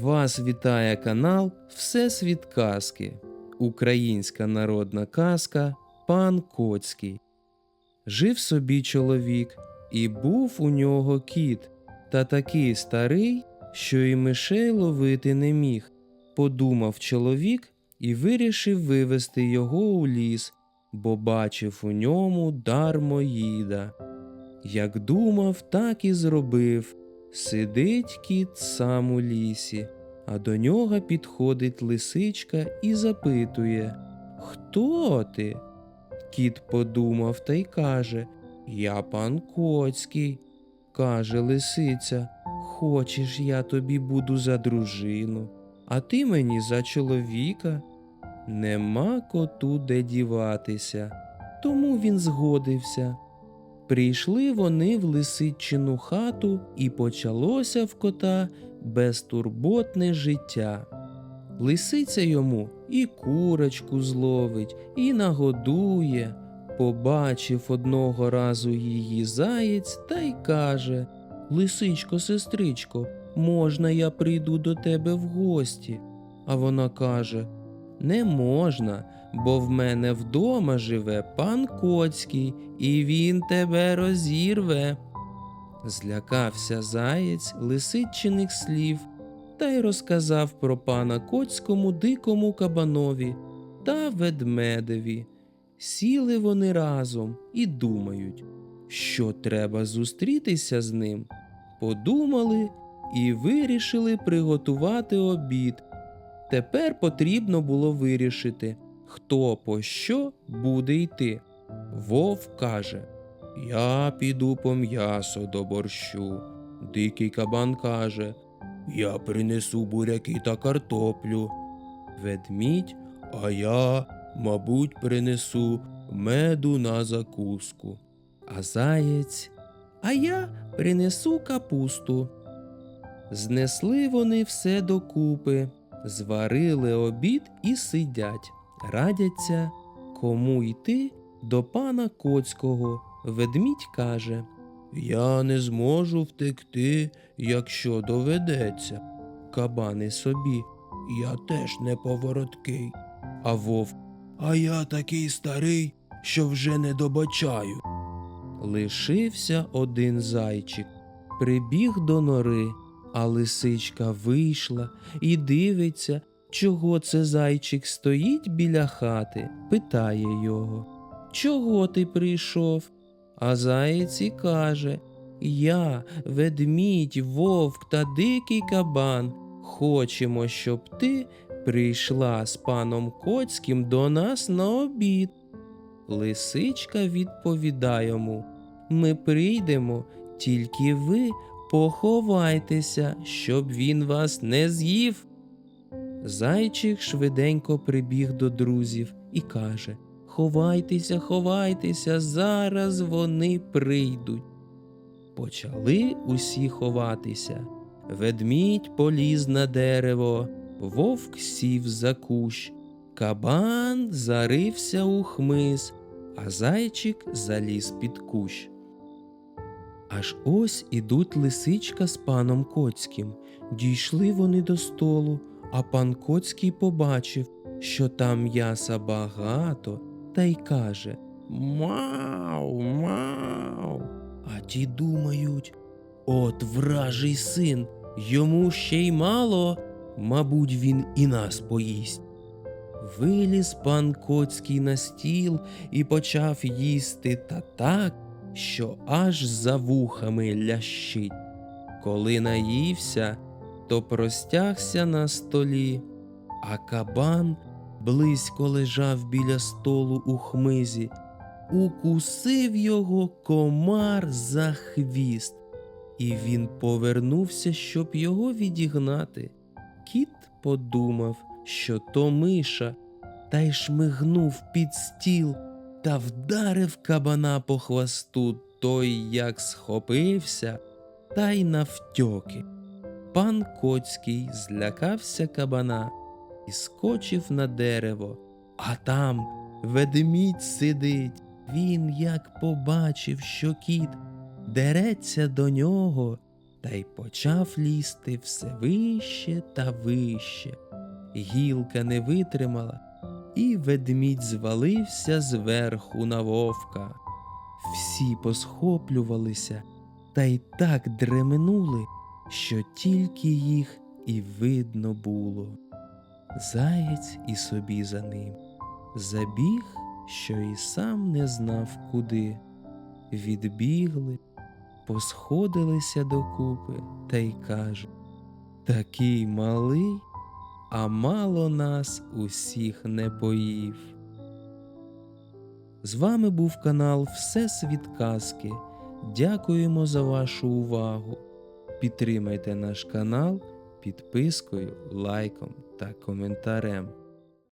Вас вітає канал Всесвіт казки, українська народна казка Пан Коцький. Жив собі чоловік, і був у нього кіт, та такий старий, що і мишей ловити не міг. Подумав чоловік і вирішив вивести його у ліс, бо бачив у ньому дармоїда. Як думав, так і зробив. Сидить кіт сам у лісі, а до нього підходить лисичка і запитує Хто ти? Кіт подумав та й каже Я пан Коцький. Каже лисиця, Хочеш, я тобі буду за дружину, а ти мені за чоловіка. Нема коту де діватися, тому він згодився. Прийшли вони в лисичину хату, і почалося в кота безтурботне життя. Лисиця йому і курочку зловить, і нагодує. Побачив одного разу її заєць та й каже Лисичко, сестричко, можна я прийду до тебе в гості? А вона каже Не можна, бо в мене вдома живе пан Коцький, і він тебе розірве. Злякався заєць лисичиних слів та й розказав про пана Коцькому дикому кабанові та ведмедеві. Сіли вони разом і думають, що треба зустрітися з ним. Подумали і вирішили приготувати обід. Тепер потрібно було вирішити, хто по що буде йти. Вовк каже Я піду по м'ясо до борщу. Дикий кабан каже Я принесу буряки та картоплю. Ведмідь, а я, мабуть, принесу меду на закуску. А заєць, а я принесу капусту. Знесли вони все докупи, зварили обід і сидять, радяться, кому йти до пана Коцького. Ведмідь каже Я не зможу втекти, якщо доведеться. Кабани собі, я теж не повороткий. А вовк, а я такий старий, що вже не добачаю. Лишився один зайчик, прибіг до нори, а лисичка вийшла і дивиться, чого це зайчик стоїть біля хати, питає його. Чого ти прийшов? А заєць і каже Я, ведмідь, вовк та дикий кабан. Хочемо, щоб ти прийшла з паном Коцьким до нас на обід. Лисичка відповідає йому Ми прийдемо, тільки ви поховайтеся, щоб він вас не з'їв. Зайчик швиденько прибіг до друзів і каже Ховайтеся, ховайтеся, зараз вони прийдуть. Почали усі ховатися. Ведмідь поліз на дерево, вовк сів за кущ, кабан зарився у хмиз, а зайчик заліз під кущ. Аж ось ідуть лисичка з паном Коцьким. Дійшли вони до столу, а пан Коцький побачив, що там м'яса багато, та й каже Мау, мау. А ті думають От вражий син, йому ще й мало, мабуть, він і нас поїсть. Виліз пан Коцький на стіл і почав їсти та так, що аж за вухами лящить. Коли наївся, то простягся на столі, а кабан близько лежав біля столу у хмизі, укусив його комар за хвіст, і він повернувся, щоб його відігнати. Кіт подумав, що то миша, та й шмигнув під стіл та вдарив кабана по хвосту той, як схопився, та й навтьоки. Пан Коцький злякався кабана і скочив на дерево, а там ведмідь сидить. Він як побачив, що кіт дереться до нього, та й почав лізти все вище та вище. Гілка не витримала, і ведмідь звалився зверху на вовка. Всі посхоплювалися та й так дременули, що тільки їх і видно було. Заєць і собі за ним забіг, що і сам не знав куди. Відбігли, посходилися докупи та й кажуть Такий малий, а мало нас усіх не поїв. З вами був канал Всесвіт Казки. Дякуємо за вашу увагу. Підтримайте наш канал підпискою, лайком та коментарем.